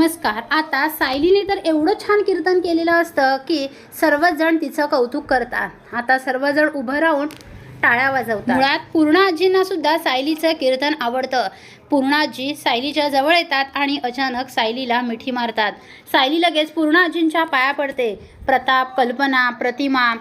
नमस्कार. आता सायलीने तर एवढं छान कीर्तन केलेलं असतं की सर्वजण तिचं कौतुक करतात. आता सर्वजण उभं राहून टाळ्या वाजवतात. मुळात पूर्ण आजींना सुद्धा सायलीचं कीर्तन आवडतं. पूर्णाजी सायलीच्या जवळ येतात आणि अचानक सायलीला मिठी मारतात. सायली लगेच पूर्णाजींच्या पाया पडते. प्रताप कल्पना प्रतिमा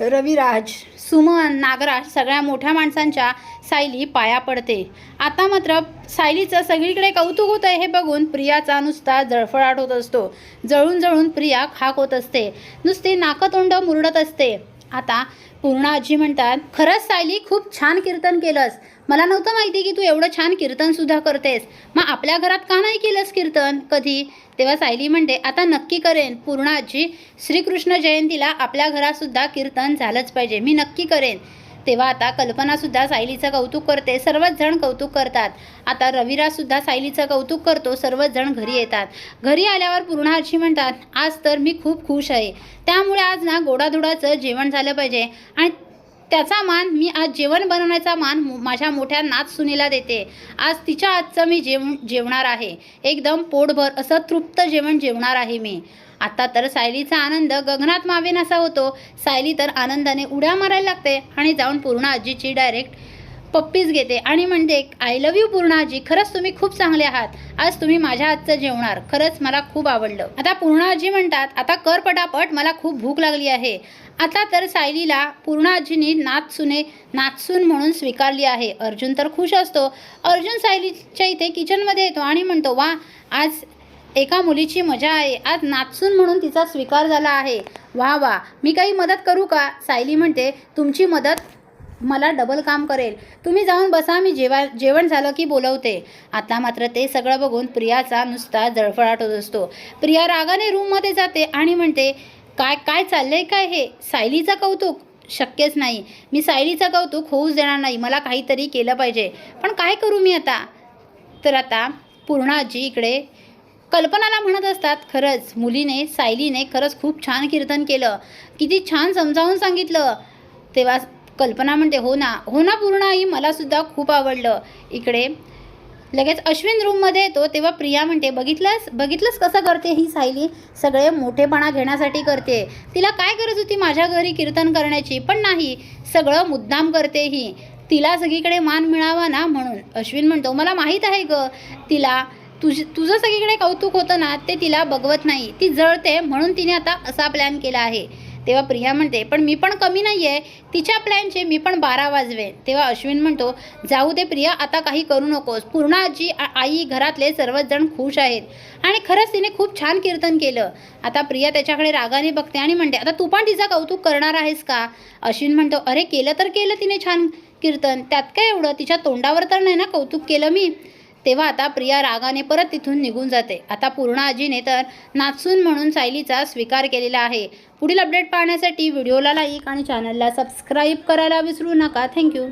रविराज सुमन नागराज सगळ्या मोठ्या माणसांच्या सायली पाया पडते. आता मात्र सायलीचं सगळीकडे कौतुक होतं हे बघून प्रियाचा नुसता जळफळाट होत असतो. जळून जळून प्रिया खाक होत असते. नुसती नाकतोंड मुरडत असते. आता पूर्ण आजी म्हणतात खरंच सायली खूप छान कीर्तन केलंस. मला नव्हतं माहिती की तू एवढं छान कीर्तन सुद्धा करतेस. मग आपल्या घरात का नाही केलंस कीर्तन कधी? तेव्हा सायली म्हणते आता नक्की करेन. पूर्ण आजी श्रीकृष्ण जयंतीला आपल्या घरात सुद्धा कीर्तन झालंच पाहिजे. मी नक्की करेन. तेव्हा आता कल्पना सुद्धा सायलीचं कौतुक करते. सर्वच जण कौतुक करतात. आता रविराज सुद्धा सायलीचं कौतुक करतो. सर्वच जण घरी येतात. घरी आल्यावर पूर्ण आजी म्हणतात आज तर मी खूप खुश आहे. त्यामुळे आज ना गोडाधुडाचं जेवण झालं पाहिजे. आणि त्याचा मान मी आज जेवण बनवण्याचा मान माझ्या मोठ्या नाच सुनीला देते. आज तिच्या आजचं मी जेवण जेवणार आहे. एकदम पोटभर असं तृप्त जेवण जेवणार आहे मी. आता तर सायलीचा आनंद गगनात मावेन असा होतो. सायली तर आनंदाने उड्या मारायला लागते आणि जाऊन पूर्ण आजीची डायरेक्ट पप्पीज घेते आणि म्हणते आय लव्ह यू पूर्ण आजी खरंच तुम्ही खूप चांगले आहात. आज तुम्ही माझ्या हातचं जेवणार. खरंच मला खूप आवडलं. आता पूर्णाजी म्हणतात आता कर पटापट. मला खूप भूक लागली आहे. आता तर सायलीला पूर्णाजींनी नाचसुने नाचसून म्हणून स्वीकारली आहे. अर्जुन तर खुश असतो. अर्जुन सायलीच्या इथे किचनमध्ये येतो आणि म्हणतो वा आज एका मुलीची मजा आहे. आज नाचसून म्हणून तिचा स्वीकार झाला आहे. वा वा. मी काही मदत करू का? सायली म्हणते तुमची मदत मला डबल काम करेल. तुम्ही जाऊन बसा मी जेवा जेवण झालं की बोलवते. आता मात्र ते सगळं बघून प्रियाचा नुसता जळफळाट होत असतो. प्रिया रागाने रूममध्ये जाते आणि म्हणते काय काय चाललंय काय हे? सायलीचं कौतुक? शक्यच नाही. मी सायलीचं कौतुक होऊच देणार नाही. मला काहीतरी केलं पाहिजे. पण काय करू मी आता? तर आता पूर्णाजी इकडे कल्पनाला म्हणत असतात खरंच मुलीने सायलीने खरंच खूप छान कीर्तन केलं. किती छान समजावून सांगितलं. तेव्हा कल्पना म्हणते हो ना हो ना पूर्ण आई मला सुद्धा खूप आवडलं. इकडे. लगेच अश्विन रूममध्ये येतो तेव्हा प्रिया म्हणते बघितलंस बघितलंस कसं करते ही सायली? सगळे मोठेपणा घेण्यासाठी करते. तिला काय गरज होती माझ्या घरी कीर्तन करण्याची? पण नाही सगळं मुद्दाम करते ही. तिला सगळीकडे मान मिळावा ना म्हणून. अश्विन म्हणतो मला माहीत आहे ग तिला तुझ तुझं सगळीकडे कौतुक होतं ना ते तिला बघवत नाही. ती जळते म्हणून तिने आता असा प्लॅन केला आहे. तेव्हा प्रिया म्हणते पण मी पण कमी नाही आहे तिच्या प्लॅनचे मी पण बारा वाजवे तेव्हा अश्विन म्हणतो जाऊ दे प्रिया आता काही करू नकोस. पूर्ण आजी आई घरातले सर्वच जण खुश आहेत. आणि खरंच तिने खूप छान कीर्तन केलं. आता प्रिया त्याच्याकडे रागाने बघते आणि म्हणते आता तू पण तिचं कौतुक करणार आहेस का? अश्विन म्हणतो अरे केलं तर केलं तिने छान कीर्तन. त्यात काय एवढं? तिच्या तोंडावर तर नाही ना कौतुक केलं मी. तेव्हा आता प्रिया रागाने परत तिथून निघून जाते. आता पूर्ण आजीने तर नाचून म्हणून सायलीचा स्वीकार केलेला आहे. पुढील अपडेट पाहण्यासाठी व्हिडिओला लाईक आणि चॅनलला सबस्क्राईब करायला विसरू नका. थँक्यू